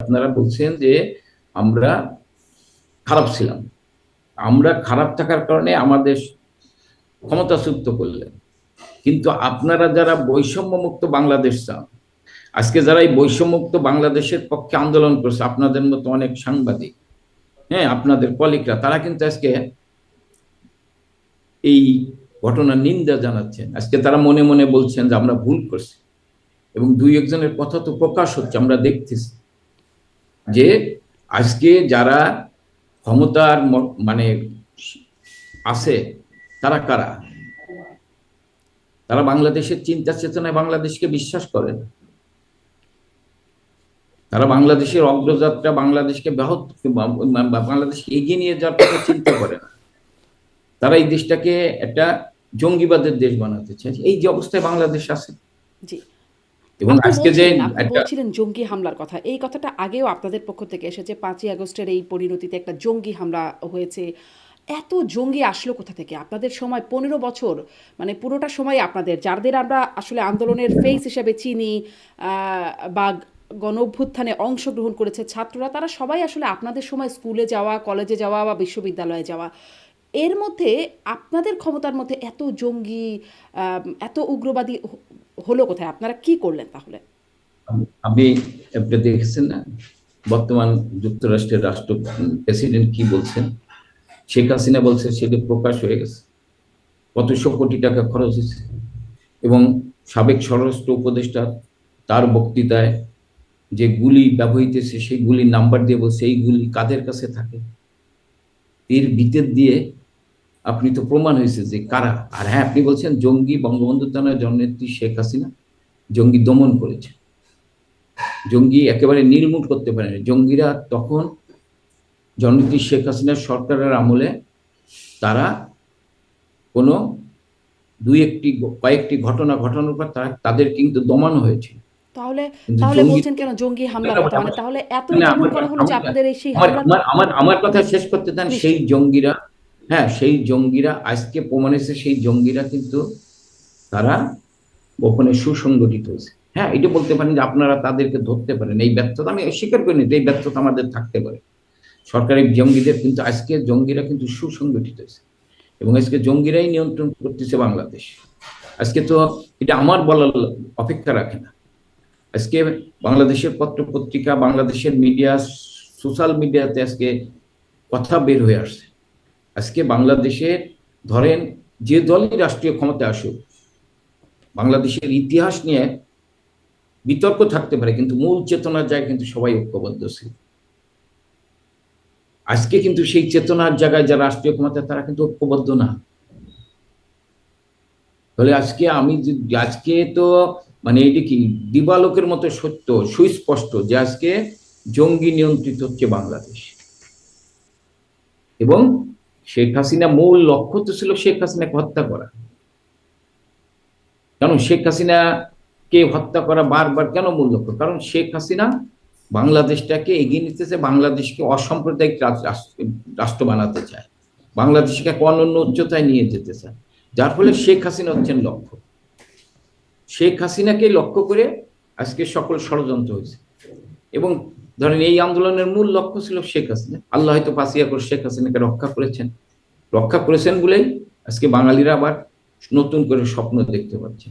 আপনারা বলছেন যে আমরা খারাপ ছিলাম। আমরা খারাপ থাকার কারণে আমাদের ক্ষমতাচ্যুত করলেন। কিন্তু আপনারা যারা বৈষম্যমুক্ত বাংলাদেশ চান, আজকে যারা এই বৈষম্যমুক্ত বাংলাদেশের পক্ষে আন্দোলন করছে, আপনাদের মতো অনেক সাংবাদিক হ্যাঁ আপনাদের কলিকরা তারা কিন্তু আজকে এই ঘটনার নিন্দা জানাচ্ছেন। আজকে তারা মনে মনে বলছেন যে আমরা ভুল করছি। এবং দুই একজনের কথা তো প্রকাশ হচ্ছে, আমরা দেখতেছি। যে আজকে যারা ক্ষমতার মানে আছে, তারা কারা? তারা বাংলাদেশের চিন্তা চেতনায় বাংলাদেশকে বিশ্বাস করে। তারা বাংলাদেশের অগ্রযাত্রা বাংলাদেশকে ব্যাহত, বা- বাংলাদেশকে এগিয়ে নিয়ে যাওয়ার কথা চিন্তা করে না। তারা এই দেশটাকে একটা জঙ্গিবাদের দেশ বানাতে চায়। এই যে অবস্থায় বাংলাদেশ আছে। জি। এবং আজকে যে বলছিলেন জঙ্গি হামলার কথা। এই কথাটা আগেও আপনাদের পক্ষ থেকে এসেছে। পাঁচই আগস্টের এই পরিণতিতে একটা জঙ্গি হামলা হয়েছে। এত জঙ্গি আসলো কোথা থেকে? আপনাদের সময় পনেরো বছর মানে পুরোটা সময় আপনাদের যাদের আমরা আসলে আন্দোলনের ফেস হিসেবে চিনি বা গণ অভ্যুত্থানে অংশগ্রহণ করেছে ছাত্ররা তারা সবাই আসলে আপনাদের সময় স্কুলে যাওয়া কলেজে যাওয়া বা বিশ্ববিদ্যালয়ে যাওয়া। এর মধ্যে আপনাদের ক্ষমতার মধ্যে এত জঙ্গি এত উগ্রবাদী হলো কোথায়? আপনারা কি করলেন তাহলে? আপনি আপনি দেখেছেন না? বর্তমান যুক্তরাষ্ট্রের রাষ্ট্র প্রেসিডেন্ট কি বলছেন? শেখ হাসিনা বলছে সেটা প্রকাশ হয়ে গেছে। কতশো কোটি টাকা খরচ হয়েছে। এবং সাবেক স্বরাষ্ট্র উপদেষ্টা তার বক্তৃতায় যে গুলি ব্যবহৃত সেই গুলির নাম্বার দিয়ে বলছে, এই গুলি কাদের কাছে থাকে? এর ভিতর দিয়ে আপনি তো প্রমাণ হয়েছে যে কারা? আর হ্যাঁ আপনি বলছেন জঙ্গি বঙ্গবন্ধু তার জননেত্রী শেখ হাসিনা জঙ্গি দমন করেছে। জঙ্গি একেবারে নির্মূল করতে পারেনি। জঙ্গিরা তখন জননেত্রী শেখ হাসিনার সরকারের আমলে তারা কোনো দুই একটি কয়েকটি ঘটনা ঘটানোর পর তারা তাদের কিন্তু দমানো হয়েছে। তাহলে বলছেন কেন জঙ্গি মানে আমার- তাহলে এত আমার- করা হলো যে আপনাদের এই সেই আমার আমার আমার আমার কথা শেষ করতে দেন নিশ্চয়ই। সেই জঙ্গিরা হ্যাঁ সেই জঙ্গিরা, আজকে প্রমাণ সেই জঙ্গিরা কিন্তু তারা গোপনে সুসংগঠিত হয়েছে। হ্যাঁ এটা বলতে পারেন যে আপনারা তাদেরকে ধরতে পারেন। এই ব্যর্থতা আমি স্বীকার করি না যে এই ব্যর্থতা আমাদের থাকতে পারে। সরকারি জঙ্গিদের কিন্তু আজকে জঙ্গিরা কিন্তু সুসংগঠিত হয়েছে। এবং আজকে জঙ্গিরাই নিয়ন্ত্রণ করতেছে বাংলাদেশ। আজকে তো এটা আমার বলার অপেক্ষা রাখে না। আজকে বাংলাদেশের পত্র পত্রিকা বাংলাদেশের মিডিয়া, সোশ্যাল মিডিয়াতে আজকে কথা বের হয়ে আসছে। আজকে বাংলাদেশের, ধরেন যে দলই রাষ্ট্রীয় ক্ষমতায় আসুক, বাংলাদেশের ইতিহাস নিয়ে বিতর্ক থাকতে পারে, কিন্তু মূল চেতনার জায়গায় কিন্তু সবাই ঐক্যবদ্ধ ছিল আজকে কিন্তু সেই চেতনার জায়গায় যারা রাষ্ট্রীয় ক্ষমতা তারা কিন্তু ঐক্যবদ্ধ না। তাহলে আজকে আমি আজকে তো মানে এইটা কি, দিবালোকের মতো সত্য, সুস্পষ্ট যে আজকে জঙ্গি নিয়ন্ত্রিত হচ্ছে বাংলাদেশ। এবং শেখ হাসিনা মূল লক্ষ্য তো ছিল শেখ হাসিনাকে হত্যা করা। কারণ শেখ হাসিনাকে হত্যা করা বারবার কেন মূল লক্ষ্য? কারণ শেখ হাসিনা বাংলাদেশটাকে এগিয়ে নিতেছে বাংলাদেশকে অসাম্প্রদায়িক রাষ্ট্র বানাতে চায়, বাংলাদেশকে অনন্য উচ্চতায় নিয়ে যেতে চায়। যার ফলে শেখ হাসিনা হচ্ছেন লক্ষ্য। শেখ হাসিনাকে লক্ষ্য করে আজকে সকল ষড়যন্ত্র হয়েছে। এবং ধরেন এই আন্দোলনের মূল লক্ষ্য ছিল শেখ হাসিনা। আল্লাহ হয়তো পাসিয়া করে শেখ হাসিনাকে রক্ষা করেছেন। রক্ষা করেছেন বলেই আজকে বাঙালিরা আবার নতুন করে স্বপ্ন দেখতে পাচ্ছে।